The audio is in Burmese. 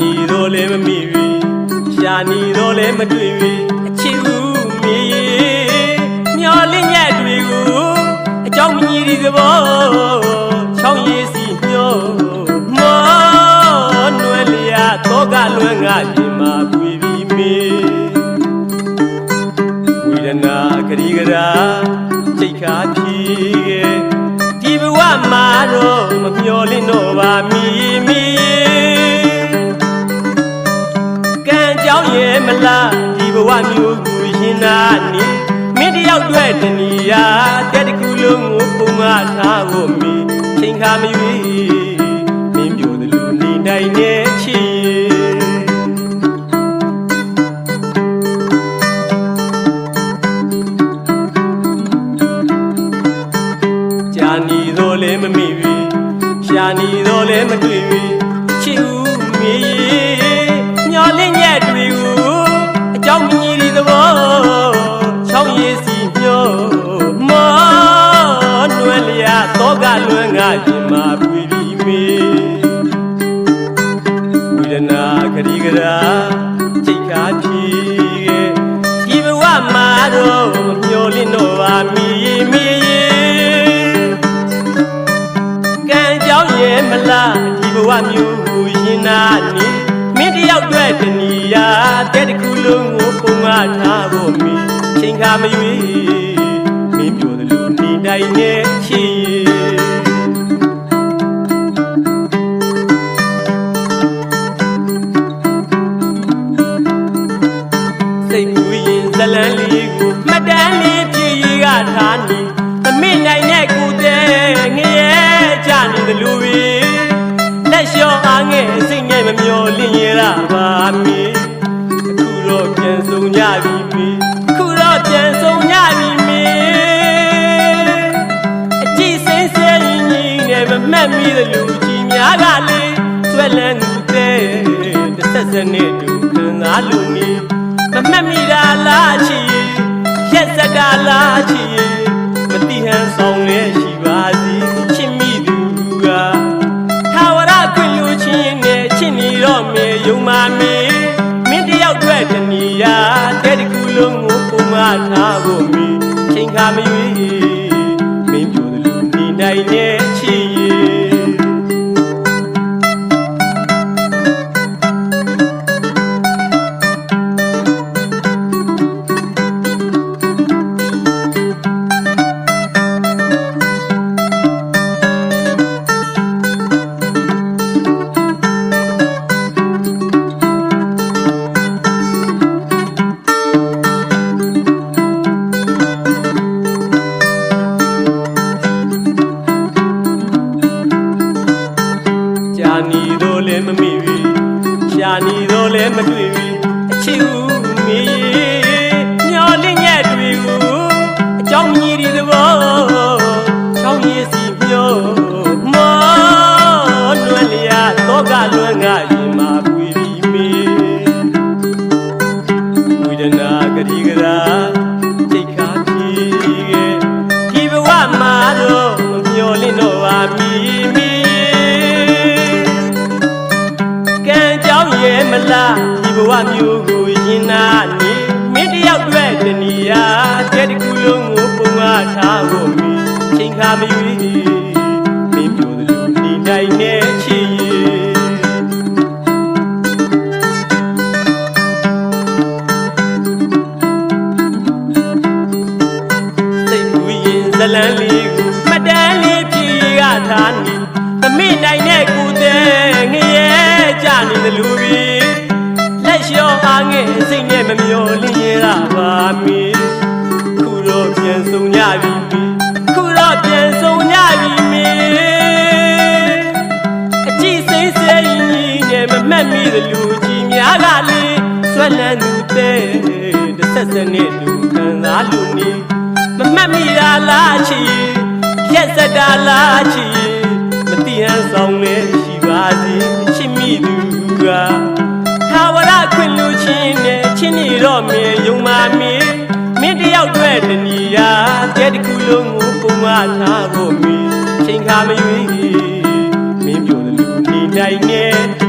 နီတော့လည်းမမိပြီရှာနီတော့လည်းမတွေ့ပြီအချစ်ဦးမေမျောလင်းရက်တွေကိုအเจ้าမကြီးဒီသဘောချောင်းရည်စီညောမောနွယ်လျာတော့ကလွယ်ငါပြင်မာပွေပြီမေဝိရနာကရီကရာစိတ်ခါဖြီးရဲ့ဒီဘဝမှာတော့မမျောလင့်တော့ပါမီ မလားဒီဘဝမျိုးကိုရင်နာနေမင်းတယောက်တွေ့တဏီယာတက်တကူလုံးကိုပုံမထားဖို့မီချိန်ခါမရွေမင်းပြောတယ်လို့နေနိုင်တဲ့ချီကြာနီတော့လည်းမမိပြီရှာနီတော့လည်းမတွေ့ လွမ်းငါပြင်မှာပွေပြီးမေဝိဒနာခရီကရာစိတ်ခါဖြီးခဲ့ဒီဘဝမှာတော့မျောလင့်တော့ပါမီမီကံကြောင်းရဲ့မလားဒီဘဝမျိုးကိုရင်နာနေမင်းတယောက်တွေ့တဏီယာတဲ့တကူလုံးကိုပုံမထားဖို့မီချိန်ခါမရွေမင်းပြောတယ်လို့နေတိုင်းနဲ့ချီ လင့်ရတာပါမီအခုတော့ပြန်ဆုံးကြပြီမီအခုတော့ပြန်ဆုံးကြပြီမီအကြည့်စင်းစဲရင်ကြီးနဲ့မမှတ်မိတဲ့လူကြီးများကလေဆွဲလန်းသူတဲ့တစ်ဆက်စနဲ့တူခံစားလို့နေမမှတ်မိတာလားချီရက်စက်တာလားချီမတိဟန်ဆောင် မာမေမင်းတယောက်တွေ့တဏီယာတဲ့တကူလုံးကိုပုံမထားဖို့မီချိန်ခါမရွေမင်းပြောတယ်လူနေနိုင်တဲ့ လည်းမမိပြီရှာနီတော့လည်းမတွေ့ပြီ င်းရဲ့မလားဒီဘဝမျိုးကိုရင်နာနေမင်းတယောက်တွေ့တဏီယာတဲ့တကူလုံးကိုပုံမထားဖို့မီချိန်ခါမရွေမင်းပြောတယ်လို့နေနိုင်တဲ့ချီစိတ်ကူးရင်ဇလန်းလေးကိုမှတ်တမ်းလေးပြေကထားနေသမင့်နိုင်တဲ့ကိုတဲ့ငရဲကြနေတယ်လူကြီး ပါမီခုတော့ပြန်ဆုံးကြပြီမီခုတော့ပြန်ဆုံးကြပြီမီအကြည့်စိမ့်စိမ့်ကြီးနဲ့မမှတ်မိတဲ့လူကြီးများကလေဆွဲလန်းသူတဲ့တစ်ဆက်ဆက်နဲ့လူခံစားလူနေမမှတ်မိတာလားချီရက်စက်တာလားချီမတိဟန်ဆောင်လဲ လုံးကိုပုံမထားဖို့မီချိန်ခါမရွေးမင်းပြောတယ်လူနေနိုင်နဲ့